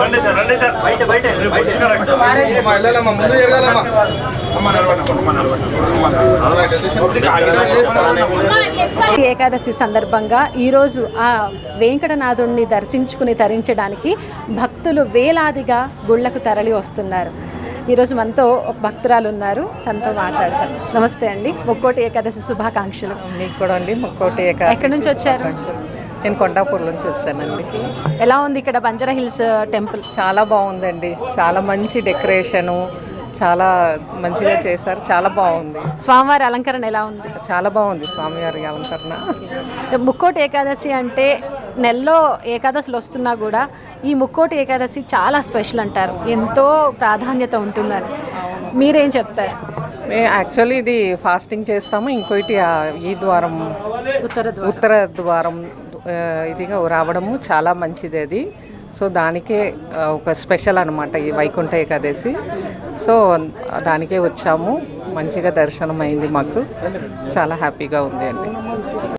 రండి సార్ రండి సార్. బయట బయట. అమ్మా, వెళ్ళాలమ్మా, ముందు జరగాలమ్మా. అమ్మా, నడవండి, అమ్మా, నడవండి. అమ్మా, ఏకాదశి సందర్భంగా ఈరోజు ఆ వెంకటనాథుడిని దర్శించుకుని తరించడానికి భక్తులు వేలాదిగా గుళ్ళకు తరలి వస్తున్నారు. ఈరోజు మనతో ఒక భక్తురాలు ఉన్నారు. తనతో మాట్లాడతాం. నమస్తే అండి. ముక్కోటి ఏకాదశి శుభాకాంక్షలు. మీకు కూడా అండి. ముక్కోటి ఏక ఎక్కడి నుంచి వచ్చారు? నేను కొండాపూర్ నుంచి వచ్చానండి. ఎలా ఉంది ఇక్కడ బంజారా హిల్స్ టెంపుల్? చాలా బాగుందండి. చాలా మంచి డెకరేషను చాలా మంచిగా చేశారు. చాలా బాగుంది. స్వామివారి అలంకరణ ఎలా ఉంది? చాలా బాగుంది స్వామివారి అలంకరణ. ముక్కోటి ఏకాదశి అంటే నెలలో ఏకాదశులు వస్తున్నా కూడా ఈ ముక్కోటి ఏకాదశి చాలా స్పెషల్ అంటారు. ఎంతో ప్రాధాన్యత ఉంటుందని. మీరేం చెప్తారు? మేము యాక్చువల్లీ ఇది ఫాస్టింగ్ చేస్తాము. ఇంకోటి ఈ ద్వారం ఉత్తర. ఉత్తర ద్వారం ఇదిగా రావడము చాలా మంచిది అది. సో దానికే ఒక స్పెషల్ అనమాట ఈ వైకుంఠ ఏకాదశి. సో దానికే వచ్చాము. మంచిగా దర్శనం అయింది మాకు. చాలా హ్యాపీగా ఉంది అండి.